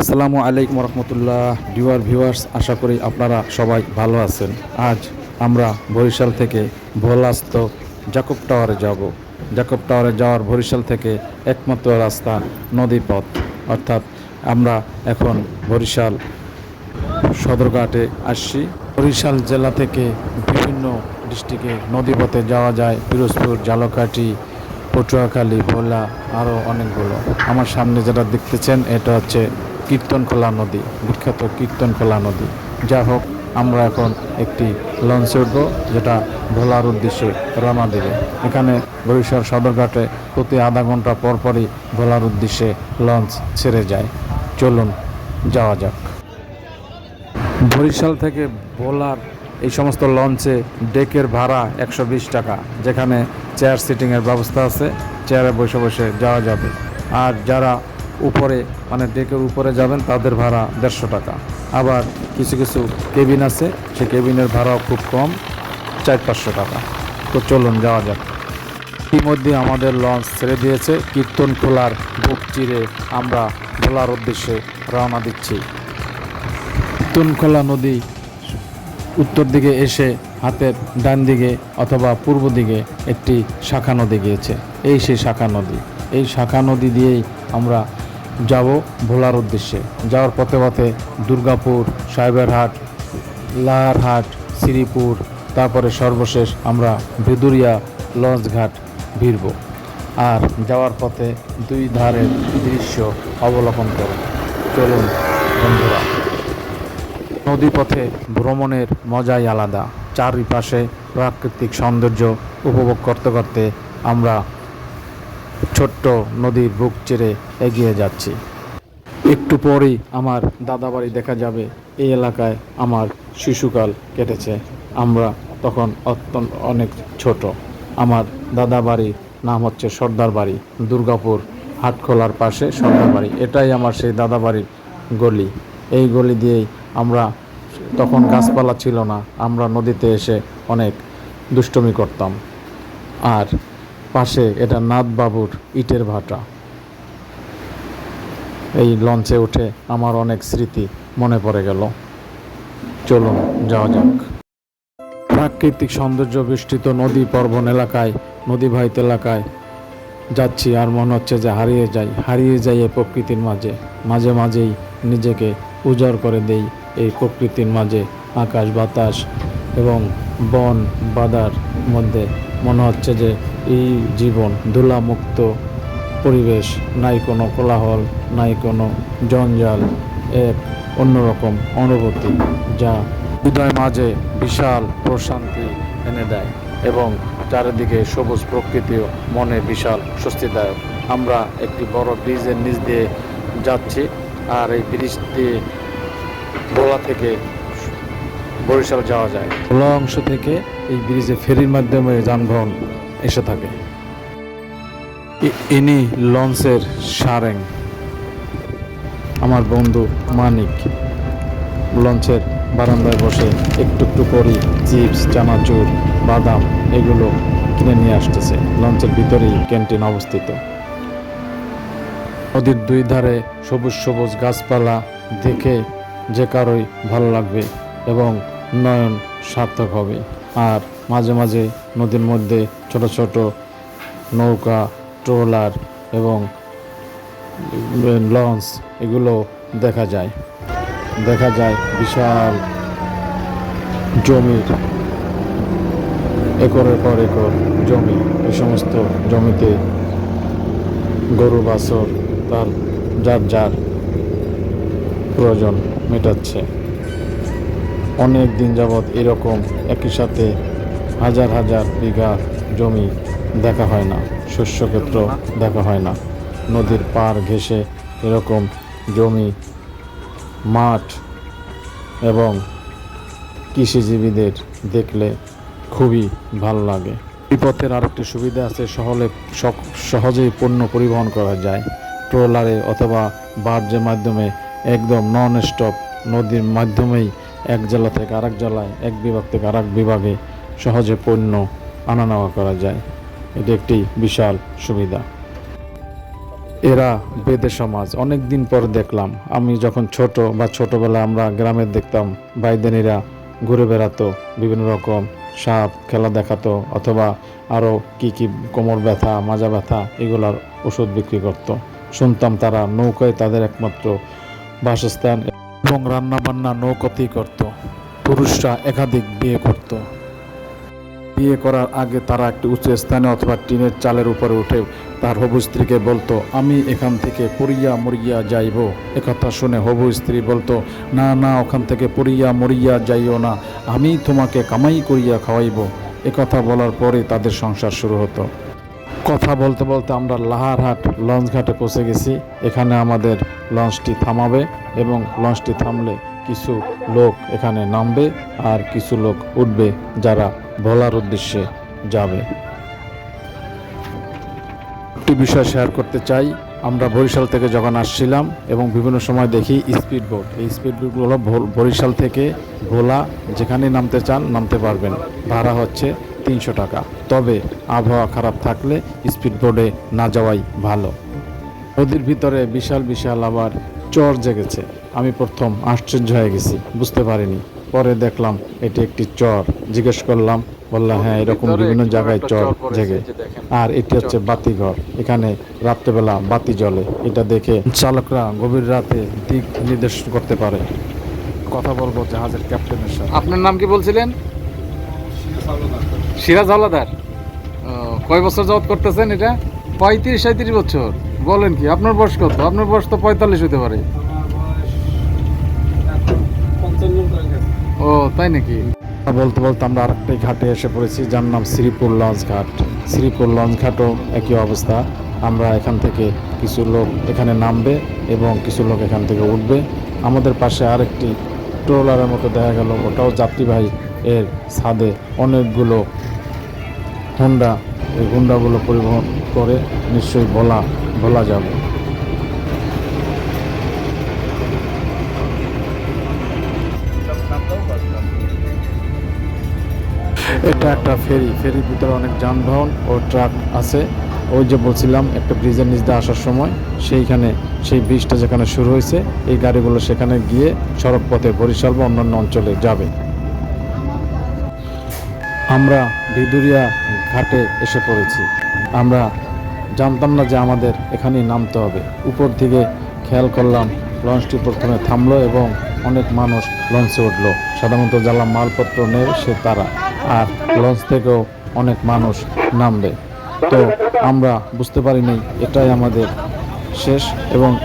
আসসালামু আলাইকুম রহমতুল্লাহ ডিওয়ার ভিউয়ার্স আশা করি আপনারা সবাই ভালো আছেন। আজ আমরা বরিশাল থেকে ভোলাস্ত জাকব টাওয়ারে যাব। জাকব টাওয়ারে যাওয়ার বরিশাল থেকে একমাত্র রাস্তা নদী পথ। অর্থাৎ আমরা এখন বরিশাল সদরঘাটে আসছি। বরিশাল জেলা থেকে বিভিন্ন ডিস্ট্রিক্টে নদীপথে যাওয়া যায়। পিরোজপুর, জালকাঠি, পটুয়াখালী, ভোলা আরও অনেকগুলো। আমার সামনে যেটা দেখতেছেন, এটা হচ্ছে কীর্তনখোলা নদী, বিখ্যাত কীর্তনখোলা নদী। যা হোক, আমরা এখন একটি লঞ্চে উঠব, যেটা ভোলার উদ্দেশ্যে রওনা দেবে। এখানে বরিশাল সদরঘাটে প্রতি আধা ঘণ্টা পর পরই ভোলার উদ্দেশ্যে লঞ্চ ছেড়ে যায়। চলুন, যাওয়া যাক। বরিশাল থেকে ভোলার এই সমস্ত লঞ্চে ডেকের ভাড়া একশো বিশ টাকা, যেখানে চেয়ার সিটিংয়ের ব্যবস্থা আছে, চেয়ারে বসে বসে যাওয়া যাবে। আর যারা উপরে মানে ডেকের উপরে যাবেন, তাদের ভাড়া দেড়শো টাকা। আবার কিছু কিছু কেবিন আছে সে কেবিনের ভাড়াও খুব কম, চার পাঁচশো টাকা। তো চলুন, যাওয়া যাক। ইতিমধ্যে আমাদের লঞ্চ ছেড়ে দিয়েছে। কীর্তন খোলার বুক চিরে আমরা ভোলার উদ্দেশ্যে রওনা দিচ্ছি। কীর্তনখোলা নদী উত্তর দিকে এসে হাতের ডান দিকে অথবা পূর্ব দিকে একটি শাখা নদী গিয়েছে। এই সেই শাখা নদী। এই শাখা নদী দিয়েই আমরা যাব ভোলার উদ্দেশ্যে। যাওয়ার পথে পথে দুর্গাপুর, সাহেবেরহাট, লাহারহাট, শ্রীপুর, তারপরে সর্বশেষ আমরা ভেদুরিয়া লঞ্চঘাট ভিড়ব। আর যাওয়ার পথে দুই ধারের দৃশ্য অবলোকন করব। চলুন বন্ধুরা। নদীপথে ভ্রমণের মজাই আলাদা। চারিপাশে প্রাকৃতিক সৌন্দর্য উপভোগ করতে করতে আমরা ছোট্ট নদীর বুক চেড়ে এগিয়ে যাচ্ছি। একটু পরেই আমার দাদাবাড়ি দেখা যাবে। এই এলাকায় আমার শিশুকাল কেটেছে। আমরা তখন অত্যন্ত অনেক ছোট। আমার দাদাবাড়ির নাম হচ্ছে সর্দার বাড়ি। দুর্গাপুর হাটখোলার পাশে সর্দার বাড়ি। এটাই আমার সেই দাদাবাড়ির গলি। এই গলি দিয়েই আমরা তখন গাছপালা ছিল না। আমরা নদীতে এসে অনেক দুষ্টমি করতাম। আর পাশে এটা নাথবাবুর ইটের ভাটা। এই লঞ্চে উঠে আমার অনেক স্মৃতি মনে পড়ে গেল। চলুন, যাওয়া যাক। প্রাকৃতিক সৌন্দর্য বেষ্টিত নদী পর্বন এলাকায়, নদী ভাইত এলাকায় যাচ্ছি আর মনে হচ্ছে যে হারিয়ে যাই হারিয়ে যাই এই প্রকৃতির মাঝে। মাঝে মাঝেই নিজেকে উজাড় করে দেই এই প্রকৃতির মাঝে, আকাশ বাতাস এবং বন বাদার মধ্যে মনে হচ্ছে যে এই জীবন ধুলামুক্ত পরিবেশ, নাই কোনো কোলাহল, নাই কোনো জঞ্জাল, এক অন্যরকম অনুভূতি যা হৃদয় মাঝে বিশাল প্রশান্তি এনে দেয় এবং চারিদিকে সবুজ প্রকৃতিও মনে বিশাল স্বস্তিদায়ক। আমরা একটি বড় ব্রিজের নিচ দিয়ে যাচ্ছি আর এই ব্রিজটি ভোলা থেকে বরিশাল যাওয়া যায়। ভোলা অংশ থেকে এই ব্রিজে ফেরির মাধ্যমে যানবাহন এসে থাকে। ইনি লঞ্চের সারেং। আমার বন্ধু মানিক লঞ্চের বারান্দায় বসে একটু একটু করে, চিপস, চানাচুর, বাদাম এগুলো কিনে নিয়ে আসতেছে। লঞ্চের ভিতরেই ক্যান্টিন অবস্থিত। নদীর দুই ধারে সবুজ সবুজ গাছপালা দেখে যে কারোই ভালো লাগবে এবং নয়ন সার্থক হবে। আর মাঝে মাঝে নদীর মধ্যে ছোট ছোট নৌকা, ট্রোলার এবং লঞ্চ এগুলো দেখা যায়। দেখা যায় বিশাল জমির একরের পর একর জমি। এই সমস্ত জমিতে গরু, বাছর তার যার যার প্রয়োজন মেটাচ্ছে। অনেক দিন যাবৎ এরকম একই সাথে হাজার হাজার বিঘা জমি দেখা হয় না, শস্যক্ষেত্র দেখা হয় না। নদীর পার ঘেঁষে এরকম জমি, মাঠ এবং কৃষিজীবীদের দেখলে খুবই ভালো লাগে। এই পথের আরেকটি সুবিধা আছে সহলে সহজেই পণ্য পরিবহন করা যায়। ট্রলারে অথবা বার্জের মাধ্যমে একদম নন স্টপ নদীর মাধ্যমেই এক জেলা থেকে আরেক জেলায়, এক বিভাগ থেকে আরেক বিভাগে সহজে পণ্য আনা নেওয়া করা যায়। এটি একটি বিশাল সুবিধা। এরা বেদে সমাজ। অনেক দিন পর দেখলাম, আমি যখন ছোট বা ছোটবেলা আমরা গ্রামে দেখতাম, ভাইদেনেরা ঘুরে বেড়াতো, বিভিন্ন রকম সাপ খেলা দেখাতো, অথবা আরও কি কি কোমর ব্যথা, মাজা ব্যথা, এগুলার ওষুধ বিক্রি করত। শুনতাম তারা নৌকায় তাদের একমাত্র বাসস্থান এবং রান্নাবান্না নৌকাতেই করত। পুরুষরা একাধিক বিয়ে করত। বিয়ে করার আগে তারা একটি উঁচু স্থানে অথবা টিনের চালের উপরে উঠে তার হবু স্ত্রীকে বলতো, আমি এখান থেকে পড়িয়া মরিয়া যাইব। একথা শুনে হবু স্ত্রী বলতো, না না, ওখান থেকে পড়িয়া মরিয়া যাইও না। আমি তোমাকে কামাই করিয়া খাওয়াইব। একথা বলার পরে তাদের সংসার শুরু হতো। কথা বলতে বলতে আমরা লাহারহাট লঞ্চ ঘাটে পৌঁছে গেছি। এখানে আমাদের লঞ্চটি থামাবে এবং লঞ্চটি থামলে কিছু লোক এখানে নামবে আর কিছু লোক উঠবে যারা ভোলার উদ্দেশ্যে যাবে। একটি বিষয় শেয়ার করতে চাই। আমরা বরিশাল থেকে যখন আসছিলাম এবং বিভিন্ন সময় দেখি স্পিড বোট এই স্পিড বোটগুলো বরিশাল থেকে ভোলা যেখানে নামতে চান নামতে পারবেন। ভাড়া হচ্ছে তিনশো টাকা। তবে আবহাওয়া খারাপ থাকলে স্পিড বোটে না যাওয়াই ভালো। নদীর ভিতরে বিশাল বিশাল আবার চর জেগেছে। আমি প্রথম আশ্চর্য হয়ে গেছি বুঝতে পারিনি। পরে দেখলাম এটি একটি চর। জিজ্ঞেস করলাম বললাম হ্যাঁ এরকম বিভিন্ন জায়গায় চর জেগে। আর এটি হচ্ছে বাতিঘর। এখানে রাত্রেবেলা বাতি জ্বলে। এটা দেখে চালকরা গভীর রাতে দিক নির্দেশ করতে পারে। কথা বলব জাহাজের ক্যাপ্টেনের সাথে। আপনার নাম কি বলছিলেন? সিরাজ হাওলাদার ও, কয় বছর যাবত করতেছেন এটা? পঁয়ত্রিশ সাঁত্রিশ বছর। বলেন কি আপনার বয়স কত? আপনার বয়স তো পঁয়তাল্লিশ হতে পারে। ও তাই নাকি? বলতে বলতে আমরা আরেকটা ঘাটে এসে পড়েছি যার নাম শ্রীপুর লঞ্চ ঘাট। শ্রীপুর লঞ্চ ঘাটও একই অবস্থা। আমরা এখান থেকে কিছু লোক এখানে নামবে এবং কিছু লোক এখান থেকে উঠবে। আমাদের পাশে আরেকটি ট্রলারের মতো দেখা গেল ওটাও যাত্রীবাহী এর ছাদে অনেকগুলো হুন্ডা, এই হুন্ডাগুলো পরিবহন করে নিশ্চয়ই বলা বলা যাবে। এটা একটা ফেরি, ফেরির ভিতরে অনেক যানবাহন ও ট্রাক আছে। ওই যে বলছিলাম, একটা ব্রিজের নিচ দিয়ে আসার সময়, সেইখানে সেই ব্রিজটা যেখানে শুরু হয়েছে, এই গাড়িগুলো সেখানে গিয়ে সড়ক পথে বরিশাল বা অন্যান্য অঞ্চলে যাবে। আমরা ভিদুরিয়া ঘাটে এসে পড়েছি। আমরা জানতাম না যে আমাদের এখানেই নামতে হবে। উপর থেকে খেয়াল করলাম, লঞ্চটি প্রথমে থামলো এবং অনেক মানুষ লঞ্চে উঠল। সাধারণত যারা মালপত্র নেয়, সে তারা। আর লঞ্চ থেকেও অনেক মানুষ নামবে। তো আমরা বুঝতে পারিনি, এটাই আমাদের শেষ এবং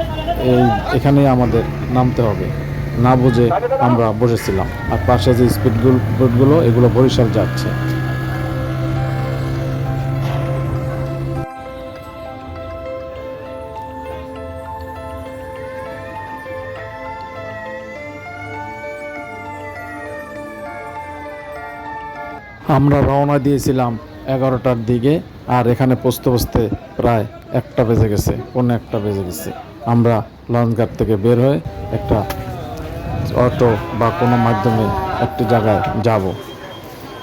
এই, এখানেই আমাদের নামতে হবে। না বুঝে আমরা বসেছিলাম। আর পাশে যে স্পিড বোটগুলো এগুলো বরিশাল যাচ্ছে। আমরা রওনা দিয়েছিলাম এগারোটার দিকে, আর এখানে পৌঁছতে পৌঁছতে প্রায় একটা বেজে গেছে, পৌনে একটা বেজে গেছে। আমরা লঞ্চঘাট থেকে বের হয়ে একটা অটো বা কোনো মাধ্যমে একটি জায়গায় যাব।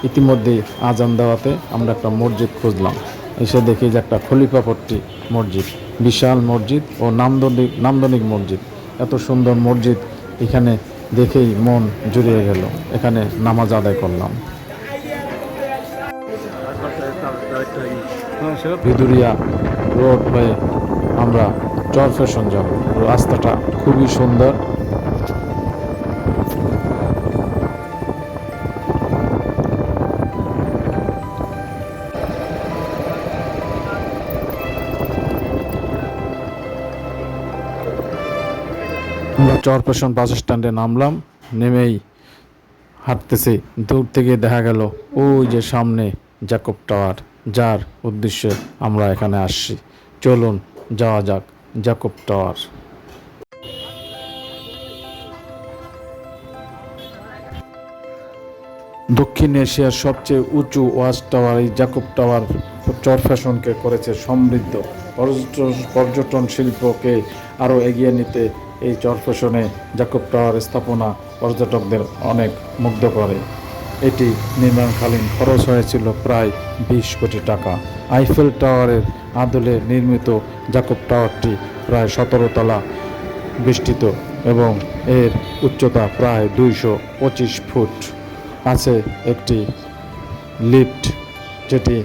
ইতিমধ্যেই আজান দেওয়াতে আমরা একটা মসজিদ খুঁজলাম। এসে দেখি যে একটা খলিফাপট্টি মসজিদ, বিশাল মসজিদ ও নান্দনিক নান্দনিক মসজিদ। এত সুন্দর মসজিদ এখানে দেখেই মন জুড়িয়ে গেল। এখানে নামাজ আদায় করলাম। ভিদুরিয়া রোড হয়ে আমরা চর ফ্যাশন যাব। রাস্তাটা খুবই সুন্দর। আমরা চর বাস স্ট্যান্ডে নামলাম, নেমেই হাঁটতেছি। দূর থেকে দেখা গেল, ওই যে সামনে জ্যাকব টাওয়ার যার উদ্দেশ্যে আমরা এখানে আসছি। চলুন যাওয়া যাক জ্যাকব টাওয়ার। দক্ষিণ এশিয়ার সবচেয়ে উঁচু ওয়াচ টাওয়ার এই জ্যাকব টাওয়ার চর ফ্যাশনকে করেছে সমৃদ্ধ। পর্যটন শিল্পকে আরও এগিয়ে নিতে এই চর ফ্যাশনে জ্যাকব টাওয়ার স্থাপনা পর্যটকদের অনেক মুগ্ধ করে। এটি নির্মাণকালীন খরচ হয়েছিল প্রায় বিশ কোটি টাকা। আইফেল টাওয়ারের আদলে নির্মিত জাকব টাওয়ারটি প্রায় সতেরো তলা বেষ্টিত এবং এর উচ্চতা প্রায় দুইশো পঁচিশ ফুট। আছে একটি লিফট যেটি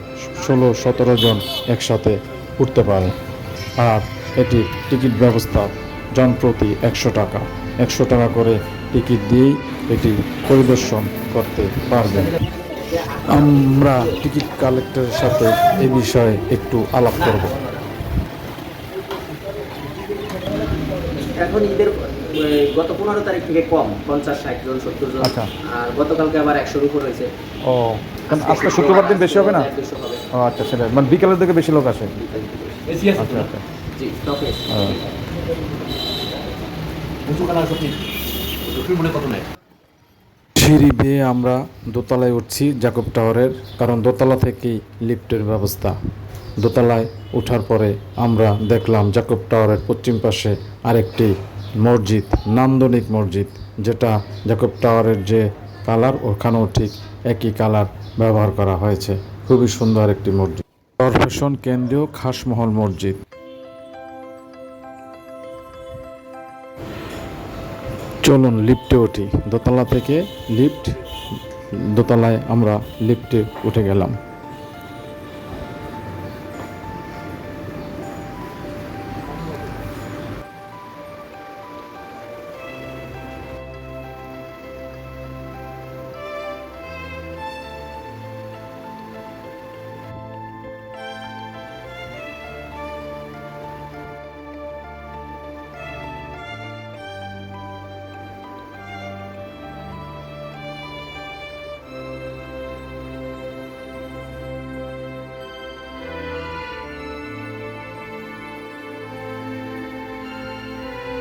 ষোলো সতেরো জন একসাথে উঠতে পারে। আর এটি টিকিট ব্যবস্থা জনপ্রতি একশো টাকা। একশো টাকা করে টিকিট দিয়েই এটি পরিদর্শন করতে পারবেন। আমরা টিকিট কালেক্টরের সাথে এ বিষয়ে একটু আলাপ করব। এখন ঈদের গত পনেরো তারিখ থেকে কম পঞ্চাশ ষাট জন সত্তর জন। আচ্ছা। আর গতকালকে আবার একশোর উপর হয়েছে। ও কারণ আজকে শুক্রবার দিন বেশি হবে না? ও আচ্ছা সেটা মানে বিকালের দিকে বেশি লোক আসে? আচ্ছা আচ্ছা। জি স্টপে হ্যাঁ। সিঁড়ি বেয়ে আমরা দোতলায় উঠছি জাকব টাওয়ারের, কারণ দোতলা থেকেই লিফটের ব্যবস্থা। দোতলায় ওঠার পরে আমরা দেখলাম জাকব টাওয়ারের পশ্চিম পাশে আরেকটি মসজিদ, নান্দনিক মসজিদ, যেটা জাকব টাওয়ারের যে কালার, ওখানেও ঠিক একই কালার ব্যবহার করা হয়েছে। খুবই সুন্দর একটি মসজিদ। কর্পোরেশন কেন্দ্রীয় খাসমহল মসজিদ। চলুন লিফটে উঠি দোতলা থেকে লিফট দোতলায় আমরা লিফটে উঠে গেলাম।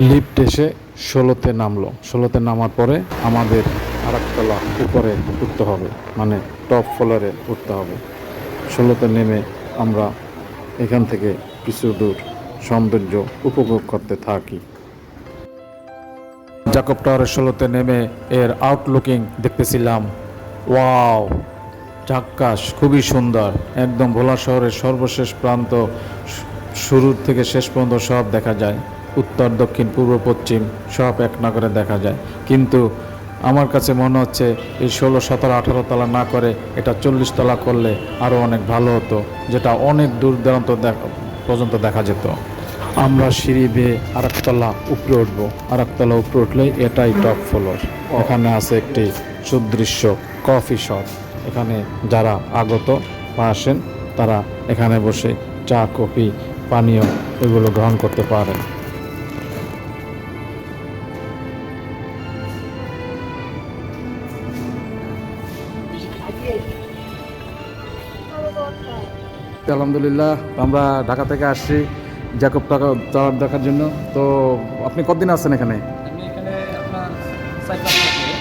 লিফট এসে ষোলোতে নামলো। ষোলোতে নামার পরে আমাদের আরেকতলা উপরে উঠতে হবে মানে টপ ফ্লোরে উঠতে হবে। ষোলোতে নেমে আমরা এখান থেকে কিছু দূর সৌন্দর্য উপভোগ করতে থাকি। জাকব টাওয়ারের ষোলোতে নেমে এর আউটলুকিং দেখতেছিলাম। ওয়াও চাক্কাস খুবই সুন্দর। একদম ভোলা শহরের সর্বশেষ প্রান্ত শুরুর থেকে শেষ পর্যন্ত সব দেখা যায়। উত্তর, দক্ষিণ, পূর্ব, পশ্চিম সব এক নগরে দেখা যায়। কিন্তু আমার কাছে মনে হচ্ছে এই ষোলো, সতেরো, আঠারো তলা না করে এটা চল্লিশ তলা করলে আরও অনেক ভালো হতো, যেটা অনেক দূর দূরান্ত পর্যন্ত দেখা যেত। আমরা সিঁড়ি বেয়ে আরেকতলা উপরে উঠবো। আরেকতলা উপরে উঠলেই এটাই টপ ফ্লোর। এখানে আছে একটি সুদৃশ্য কফি শপ। এখানে যারা আগত বা আসেন, তারা এখানে বসে চা, কফি, পানীয় এগুলো গ্রহণ করতে পারেন। আলহামদুলিল্লাহ আমরা ঢাকা থেকে আসছি জ্যাকব টাকা দেখার জন্য। তো আপনি কতদিন আছেন এখানে? আপনার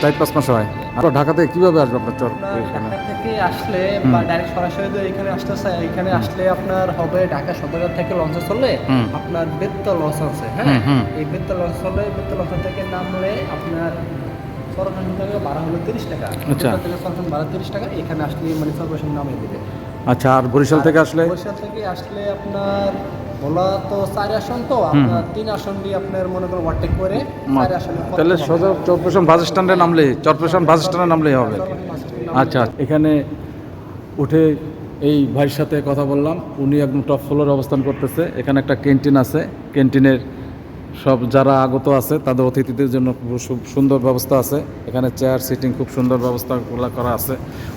চার পাঁচ মাস হয় আর ঢাকা থেকে কীভাবে আসবে আপনার চর? আপনার এখানে। থেকে আসলে বা ডাইরেক্ট সরাসরি যদি এখানে আসতে চাই এখানে আসলে আপনার হবে ঢাকা সদরঘাট থেকে লঞ্চে চললে আপনার বেত্তা লঞ্চ আছে হ্যাঁ এই বেত্তা লঞ্চ চলে বেত্তা লঞ্চ থেকে নামলে আপনার সরকারি থেকে ভাড়া হলো তিরিশ টাকা। আচ্ছা। ভাড়া তিরিশ টাকা এখানে আসলে মানে সর্বশেষ নামিয়ে দিবে। আচ্ছা আর বরিশাল থেকে আসলে? বরিশাল থেকে আসলে আপনার ভোলা তো চার আসন তো আপনার তিন আসন দিয়ে আপনার মনে করেন ওভারটেক করে চার আসনে তাহলে সদর চরপেশন বাস স্ট্যান্ডে নামলে চরপেশন বাস স্ট্যান্ডে নামলেই হবে। আচ্ছা এখানে উঠে এই ভাইয়ের সাথে কথা বললাম। উনি একদম টপ ফ্লোরে অবস্থান করতেছে। এখানে একটা ক্যান্টিন আছে। ক্যান্টিনের সব যারা আগত আছে, তাদের অতিথিদের জন্য খুব সুন্দর ব্যবস্থা আছে। এখানে চেয়ার সিটিং খুব সুন্দর ব্যবস্থাগুলো করা আছে।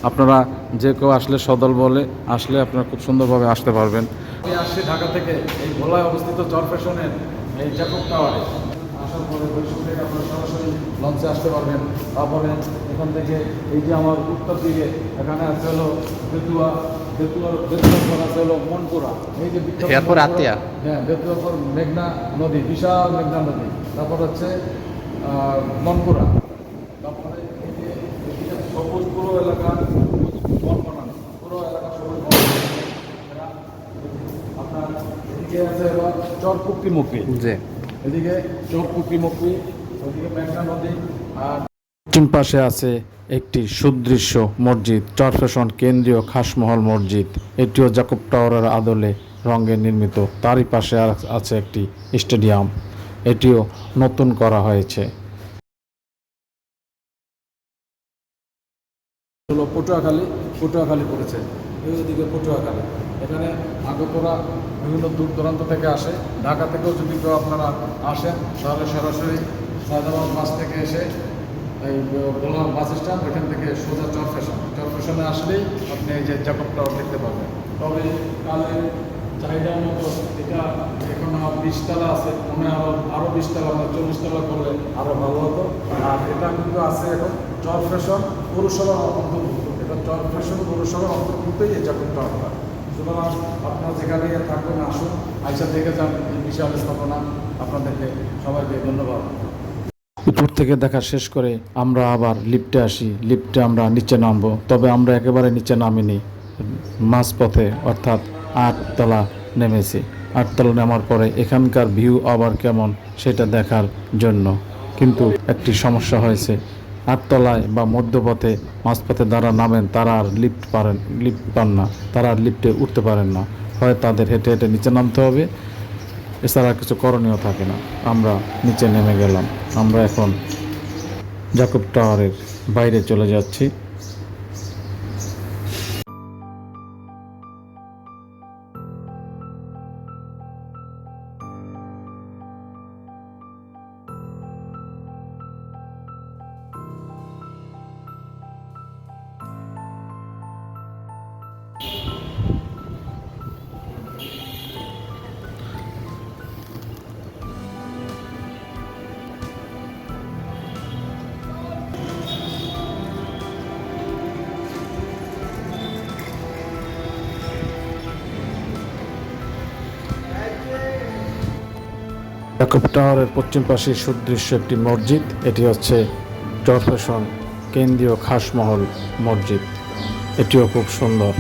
আপনারা যে কেউ আসলে সদল বলে, আসলে আপনারা খুব সুন্দরভাবে আসতে পারবেন। আমি আসছি ঢাকা থেকে, এই ভোলায় অবস্থিত চরপেশনের এই জ্যাকব টাওয়ারে আসার পরে বরিশাল থেকে আপনারা সরাসরি লঞ্চে আসতে পারবেন। তারপরে এখান থেকে এই যে আমার উত্তর দিকে, এখানে আছে হলো বেতুয়া এরপর আতিয়া। হ্যাঁ বেতুয়ার পর মেঘনা নদী বিশাল মেঘনা নদী। তারপর হচ্ছে মনপুরা। তারপরে এদিকে সবুজ পুরো এলাকা পুরো এলাকা সবুজ আপনার এদিকে আছে চরপুক্তি মুক্তি এদিকে মেঘনা নদী আর পশ্চিম পাশে আছে একটি সুদৃশ্য মসজিদ চরফেশন কেন্দ্রীয় খাসমহল মসজিদ। এটিও জাকব টাওয়ারের আদলে রঙে নির্মিত। তারই পাশে আছে একটি স্টেডিয়াম। এটিও নতুন করা হয়েছে। হলো পটুয়াখালী পটুয়াখালী পড়েছে। ওইদিকে পটুয়াখালী। এখানে আগতরা বিভিন্ন দূর দূরান্ত থেকে আসে। ঢাকা থেকেও যদি কেউ আপনারা আসেন, তাহলে সরাসরি সায়দাবাদ বাস থেকে এসে বোলা বাস স্ট্যান্ড ওইখান থেকে সোজা চরফেশন চরফেশনে আসলেই আপনি এই যে জ্যাকব দেখতে পাবেন। তবে কালের চাহিদার মতো এটা এখন বিশতলা আছে, মনে আরও আরও বিশতলা বা চল্লিশতলা করলে আরও ভালো হতো। আর এটা কিন্তু আছে এখন চরফেশন পৌরসভার অন্তর্ভুক্ত। এটা চরফেশন পৌরসভার অন্তর্ভুক্তই এই জ্যাকব টাওয়ারটা। সুতরাং আপনারা যেখানে থাকবেন আসুন, আইসা দেখে যান, এই বিশাল স্থাপনা। আপনাদেরকে সবাইকে ধন্যবাদ। উপর থেকে দেখা শেষ করে আমরা আবার লিফটে আসি। লিফটে আমরা নিচে নামবো। তবে আমরা একেবারে নিচে নামিনি। মাঝপথে অর্থাৎ আটতলা নেমেছি। আটতলা নামার পরে এখানকার ভিউ আবার কেমন সেটা দেখার জন্য। কিন্তু একটি সমস্যা হয়েছে। আটতলায় বা মধ্যপথে মাঝপথে যারা নামেন, তারা আর লিফট পারেন লিফট পান না। তারা আর লিফটে উঠতে পারেন না। হয় তাদের হেঁটে হেঁটে নিচে নামতে হবে এছাড়া কিছু করণীয় থাকে না। আমরা নিচে নেমে গেলাম। আমরা এখন জাকব টাওয়ারের বাইরে চলে যাচ্ছি। জাকব টাওয়ারের পশ্চিম পাশে সুদৃশ্য একটি মসজিদ। এটি হচ্ছে চরফেশন কেন্দ্রীয় খাসমহল মসজিদ। এটিও খুব সুন্দর।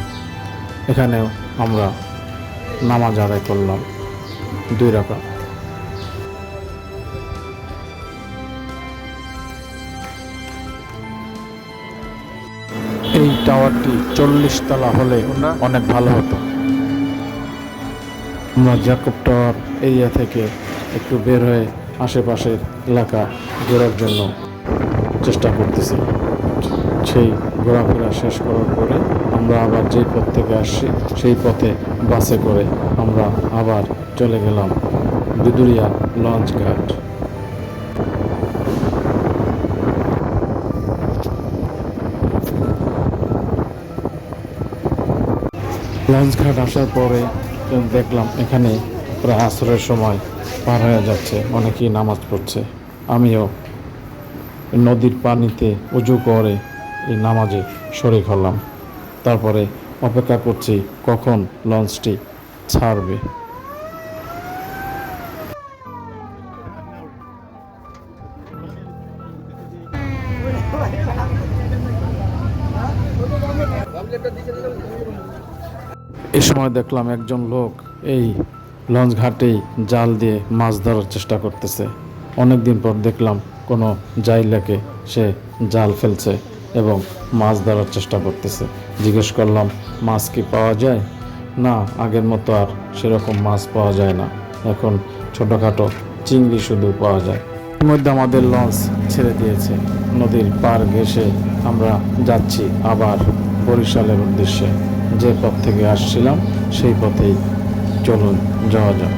এখানেও আমরা নামাজ আদায় করলাম। দুই রাখা এই টাওয়ারটি চল্লিশ তলা হলে অনেক ভালো হতো। আমরা জ্যাকব টাওয়ার এরিয়া থেকে একটু বের হয়ে আশেপাশের এলাকা ঘোরার জন্য চেষ্টা করতেছি। সেই ঘোরাফেরা শেষ করার পরে আমরা আবার যেই পথ থেকে আসছি, সেই পথে বাসে করে আমরা আবার চলে গেলাম বিদুরিয়া লঞ্চ ঘাট। লঞ্চ ঘাট আসার পরে দেখলাম এখানে প্রায় আসরের সময় পার হয়ে যাচ্ছে, অনেকেই নামাজ পড়ছে। আমিও নদীর পানিতে উজু করে এই নামাজে শরিক হলাম। তারপরে অপেক্ষা করছি কখন লঞ্চটি ছাড়বে। এই সময় দেখলাম একজন লোক এই লঞ্চ ঘাটেই জাল দিয়ে মাছ ধরার চেষ্টা করতেছে। অনেক দিন পর দেখলাম কোনো জাইলাকে সে জাল ফেলছে এবং মাছ ধরার চেষ্টা করতেছে। জিজ্ঞেস করলাম, মাছ কি পাওয়া যায়? না, আগের মতো আর সেরকম মাছ পাওয়া যায় না। এখন ছোটোখাটো চিংড়ি শুধু পাওয়া যায়। এর মধ্যে আমাদের লঞ্চ ছেড়ে দিয়েছে। নদীর পার ঘেসে আমরা যাচ্ছি আবার বরিশালের উদ্দেশ্যে। যে পথ থেকে আসছিলাম, সেই পথেই চলুন যাওয়া যাক।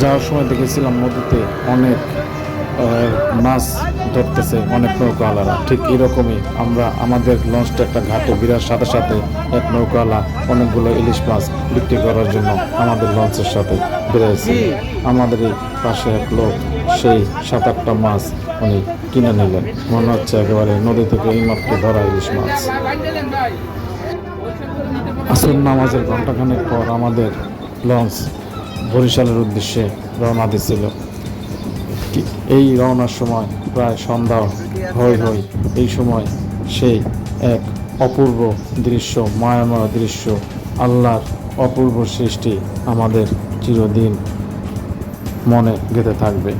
যাওয়ার সময় দেখেছিলাম নদীতে অনেক মাছ ধরতেছে, অনেক নৌকাওয়ালারা। ঠিক এরকমই আমরা আমাদের লঞ্চটা একটা ঘাটে বিরার সাথে সাথে এক নৌকাওয়ালা অনেকগুলো ইলিশ মাছ বিক্রি করার জন্য আমাদের লঞ্চের সাথে বেড়েছে আমাদের পাশে এক লোক, সেই সাত আটটা মাছ উনি কিনে নিলেন। মনে হচ্ছে একেবারে নদী থেকে এইমাত্র ধরা ইলিশ মাছ। আসর নামাজের ঘন্টাখানেক পর আমাদের লঞ্চ বরিশালের উদ্দেশ্যে রওনা দিছিল। এই রওনার সময় প্রায় সন্ধ্যা হই হই, এই সময় সেই এক অপূর্ব দৃশ্য, মায়াময় দৃশ্য, আল্লাহর অপূর্ব সৃষ্টি আমাদের চিরদিন মনে গেঁথে থাকবে।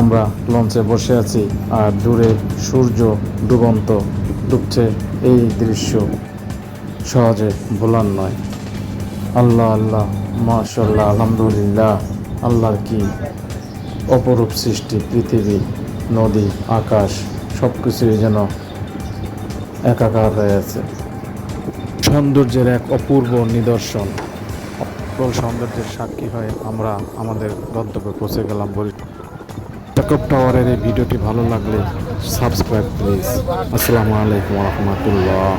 আমরা লঞ্চে বসে আছি আর দূরে সূর্য ডুবন্ত ডুবছে এই দৃশ্য। সহজে ভোলার নয়। আল্লাহ আল্লাহ মাশাল্লাহ আলহামদুলিল্লাহ, আল্লাহর কি অপরূপ সৃষ্টি, পৃথিবী, নদী, আকাশ সব কিছুই যেন একাকার হয়ে আছে। সৌন্দর্যের এক অপূর্ব নিদর্শন। সৌন্দর্যের সাক্ষী হয়ে আমরা আমাদের গন্তব্যে পৌঁছে গেলাম বলি টেকঅপ টাওয়ারের এই ভিডিওটি ভালো লাগলে সাবস্ক্রাইব প্লিজ। আসসালামু আলাইকুম রহমতুল্লাহ।